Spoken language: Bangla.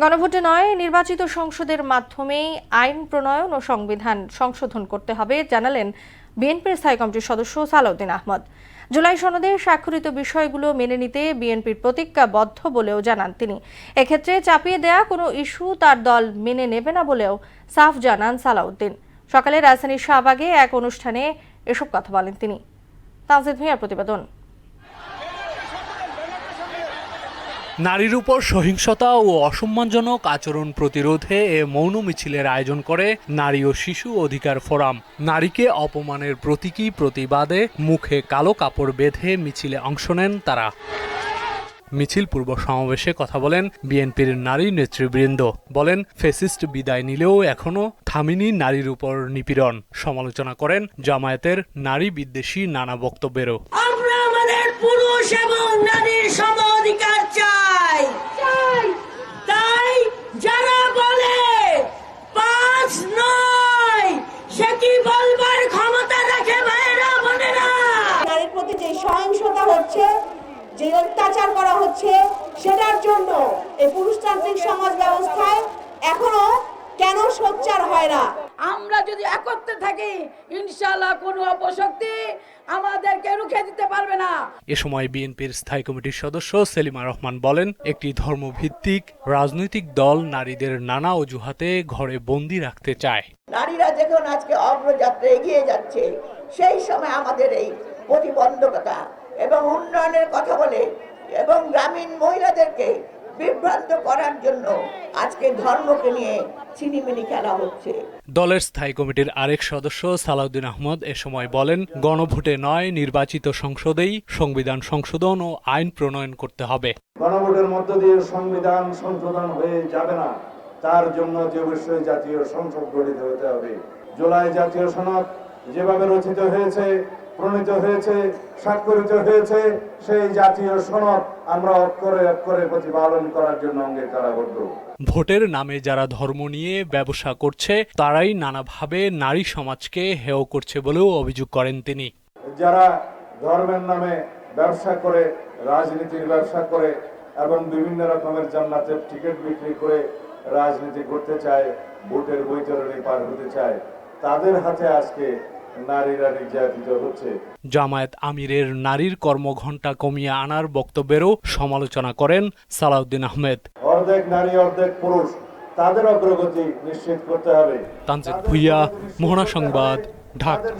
গণভোটে নয়, নির্বাচিত সংসদের মাধ্যমেই আইন প্রণয়ন ও সংবিধান সংশোধন করতে হবে, জানালেন বিএনপির স্থায়ী কমিটির সদস্য সালাউদ্দিন আহমদ। জুলাই সনদে স্বাক্ষরিত বিষয়গুলো মেনে নিতে বিএনপির প্রতিজ্ঞাবদ্ধ বলেও জানান তিনি। এক্ষেত্রে চাপিয়ে দেয়া কোনো ইস্যু তার দল মেনে নেবে না বলেও সাফ জানান সালাউদ্দিন। সকালে রাজধানীর শাহবাগে এক অনুষ্ঠানে এসব কথা বলেন তিনি। তানজিদ ভূঁইয়ার প্রতিবেদন। নারীর উপর সহিংসতা ও অসম্মানজনক আচরণ প্রতিরোধে এ মৌন মিছিলের আয়োজন করে নারী ও শিশু অধিকার ফোরাম। নারীকে অপমানের প্রতীকী প্রতিবাদে মুখে কালো কাপড় বেঁধে মিছিলে অংশ নেন তারা। মিছিল পূর্ব সমাবেশে কথা বলেন বিএনপির নারী নেতৃবৃন্দ। বলেন, ফেসিস্ট বিদায় নিলেও এখনও থামিনি নারীর উপর নিপীড়ন। সমালোচনা করেন জামায়াতের নারী বিদ্বেষী নানা বক্তব্যেরও। যে অত্যাচার করা হচ্ছে সেটার জন্য এই পুরুষতান্ত্রিক সমাজ ব্যবস্থায় এখনও কেন সোচ্চার হয় না? আমরা যদি একত্রে থাকি ইনশাআল্লাহ কোনো অপশক্তি আমাদেরকে রুখে দিতে পারবে না। এ সময় বিএনপির স্থায়ী কমিটির সদস্য সেলিমা রহমান বলেন একটি ধর্মভিত্তিক রাজনৈতিক দল নারীদের নানা অজুহাতে ঘরে বন্দি রাখতে চায়। নারীরা যখন আজকে অগ্রযাত্রা এগিয়ে যাচ্ছে সেই সময় আমাদের এই প্রতিবন্ধকতা এবং উন্নয়নের কথা বলে এবং গ্রামীণ মহিলাদেরকে বিভ্রান্ত করার জন্য আজকে ধর্মকে নিয়ে ছিনিমিনি খেলা হচ্ছে। দলের স্থায়ী কমিটির আরেক সদস্য সালাউদ্দিন আহমদ এ সময় বলেন গণভোটে নয় নির্বাচিত সংসদেই সংবিধান সংশোধন ও আইন প্রণয়ন করতে হবে। গণভোটের মধ্য দিয়ে সংবিধান সংশোধন হয়ে যাবে না। তার জন্য যে অবশ্যই জাতীয় সংসদ গঠিত হতে হবে। জুলাই জাতীয় সনদ যেভাবে রচিত হয়েছে প্রণীত হয়েছে স্বাক্ষরিত হয়েছে সেই জাতীয় সনদ আমরা অক্ষরে অক্ষরে প্রতিপালন করার জন্য অঙ্গীকারাবদ্ধ। ভোটের নামে যারা ধর্ম নিয়ে ব্যবসা করছে তারাই নানাভাবে নারী সমাজকে হেয় করছে বলেও অভিযোগ করেন তিনি। যারা ধর্মের নামে ব্যবসা করে রাজনীতির ব্যবসা করে এবং বিভিন্ন রকমের জান্নাতের টিকিট বিক্রি করে রাজনীতি করতে চায় ভোটের বৈতরণী পার হতে চায় তাদের হাতে আজকে নারীরা নির্যাতিত হচ্ছে। জামায়াত আমিরের নারীর কর্মঘণ্টা কমিয়ে আনার বক্তব্যেরও সমালোচনা করেন সালাউদ্দিন আহমেদ। অর্ধেক নারী অর্ধেক পুরুষ তাদের অগ্রগতি নিশ্চিত করতে হবে। তানজিদ ভুইয়া মোহনা সংবাদ ঢাকা।